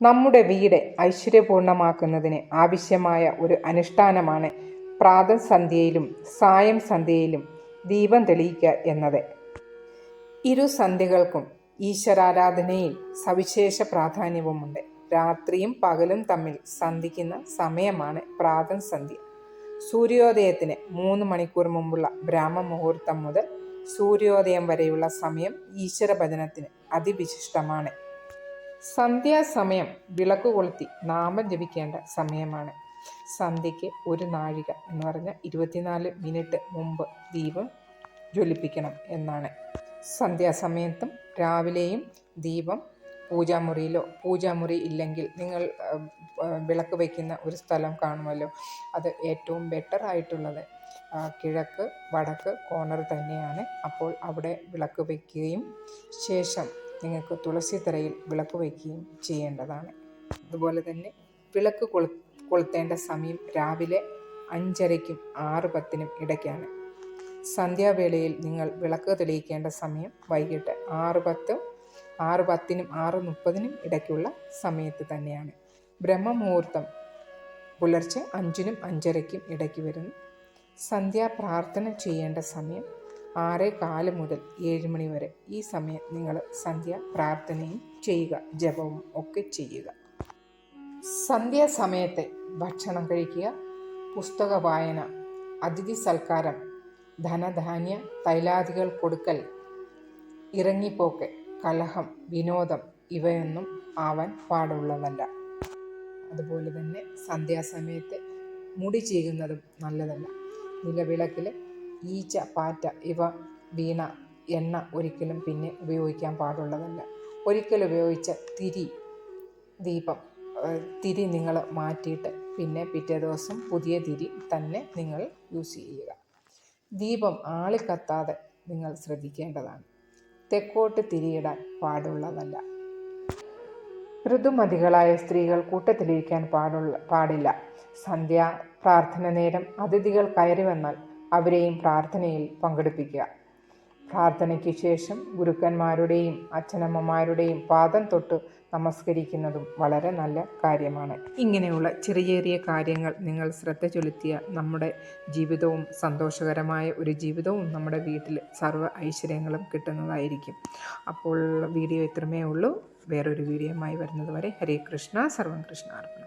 നമ്മുടെ വീട് ഐശ്വര്യപൂർണമാക്കുന്നതിന് ആവശ്യമായ ഒരു അനുഷ്ഠാനമാണ് പ്രാതസന്ധ്യയിലും സായം സന്ധ്യയിലും ദീപം തെളിയിക്കുക എന്നത്. ഇരു സന്ധ്യകൾക്കും ഈശ്വരാരാധനയിൽ സവിശേഷ പ്രാധാന്യവുമുണ്ട്. രാത്രിയും പകലും തമ്മിൽ സന്ധിക്കുന്ന സമയമാണ് പ്രാതസന്ധ്യ സൂര്യോദയത്തിന് മൂന്ന് മണിക്കൂർ മുമ്പുള്ള ബ്രാഹ്മ മുഹൂർത്തം മുതൽ സൂര്യോദയം വരെയുള്ള സമയം ഈശ്വര ഭജനത്തിന് അതിവിശിഷ്ടമാണ്. സന്ധ്യാസമയം വിളക്ക് കൊളുത്തി നാമം ജപിക്കേണ്ട സമയമാണ്. സന്ധ്യയ്ക്ക് ഒരു നാഴിക എന്ന് പറഞ്ഞാൽ ഇരുപത്തിനാല് മിനിറ്റ് മുമ്പ് ദീപം ജ്വലിപ്പിക്കണം എന്നാണ്. സന്ധ്യാസമയത്തും രാവിലെയും ദീപം പൂജാമുറിയിലോ പൂജാമുറി ഇല്ലെങ്കിൽ നിങ്ങൾ വിളക്ക് വയ്ക്കുന്ന ഒരു സ്ഥലം കാണുമല്ലോ. അത് ഏറ്റവും ബെറ്റർ ആയിട്ടുള്ളത് കിഴക്ക് വടക്ക് കോർണർ തന്നെയാണ്. അപ്പോൾ അവിടെ വിളക്ക് വയ്ക്കുകയും ശേഷം നിങ്ങൾക്ക് തുളസി തറയിൽ വിളക്ക് വയ്ക്കുകയും ചെയ്യേണ്ടതാണ്. അതുപോലെ തന്നെ വിളക്ക് കൊളു കൊളുത്തേണ്ട സമയം രാവിലെ അഞ്ചരയ്ക്കും ആറ് പത്തിനും ഇടയ്ക്കാണ്. സന്ധ്യാവേളയിൽ നിങ്ങൾ വിളക്ക് തെളിയിക്കേണ്ട സമയം വൈകിട്ട് ആറ് പത്ത് ആറ് പത്തിനും ആറ് മുപ്പതിനും ഇടയ്ക്കുള്ള സമയത്ത് തന്നെയാണ്. ബ്രഹ്മമുഹൂർത്തം പുലർച്ചെ അഞ്ചിനും അഞ്ചരയ്ക്കും ഇടയ്ക്ക് വരുന്നു. സന്ധ്യാപ്രാർത്ഥന ചെയ്യേണ്ട സമയം ആറ് കാൽ മുതൽ ഏഴ് മണി വരെ ഈ സമയം നിങ്ങൾ സന്ധ്യ പ്രാർത്ഥനയും ചെയ്യുക ജപവും ഒക്കെ ചെയ്യുക. സന്ധ്യാസമയത്തെ ഭക്ഷണം കഴിക്കുക പുസ്തക വായന അതിഥി സൽക്കാരം ധനധാന്യ തൈലാദികൾ കൊടുക്കൽ ഇറങ്ങിപ്പോക്ക് കലഹം വിനോദം ഇവയൊന്നും ആവാൻ പാടുള്ളതല്ല. അതുപോലെ തന്നെ സന്ധ്യാസമയത്ത് മുടി ചെയ്യുന്നതും നല്ലതല്ല. നിലവിളക്കിൽ ഈച്ച പാറ്റ ഇവ വീണ എണ്ണ ഒരിക്കലും പിന്നെ ഉപയോഗിക്കാൻ പാടുള്ളതല്ല. ഒരിക്കൽ ഉപയോഗിച്ച തിരി ദീപം തിരി നിങ്ങൾ മാറ്റിയിട്ട് പിന്നെ പിറ്റേ ദിവസം പുതിയ തിരി തന്നെ നിങ്ങൾ യൂസ് ചെയ്യുക. ദീപം ആളിക്കത്താതെ നിങ്ങൾ ശ്രദ്ധിക്കേണ്ടതാണ്. തെക്കോട്ട് തിരിയിടാൻ പാടുള്ളതല്ല. ഋതുമതികളായ സ്ത്രീകൾ കൂട്ടത്തിലിരിക്കാൻ പാടുള്ള പാടില്ല. സന്ധ്യ പ്രാർത്ഥന നേരം അതിഥികൾ കയറി വന്നാൽ അവരെയും പ്രാർത്ഥനയിൽ പങ്കെടുപ്പിക്കുക. പ്രാർത്ഥനയ്ക്ക് ശേഷം ഗുരുക്കന്മാരുടെയും അച്ഛനമ്മമാരുടെയും പാദം തൊട്ട് നമസ്കരിക്കുന്നതും വളരെ നല്ല കാര്യമാണ്. ഇങ്ങനെയുള്ള ചെറിയ ചെറിയ കാര്യങ്ങൾ നിങ്ങൾ ശ്രദ്ധ ചെലുത്തിയ നമ്മുടെ ജീവിതവും സന്തോഷകരമായ ഒരു ജീവിതവും നമ്മുടെ വീട്ടിൽ സർവ ഐശ്വര്യങ്ങളും കിട്ടുന്നതായിരിക്കും. അപ്പോൾ വീഡിയോ ഇത്രമേ ഉള്ളൂ. വേറൊരു വീഡിയോയുമായി വരുന്നത് വരെ ഹരേ കൃഷ്ണ. സർവം കൃഷ്ണ അർപ്പണം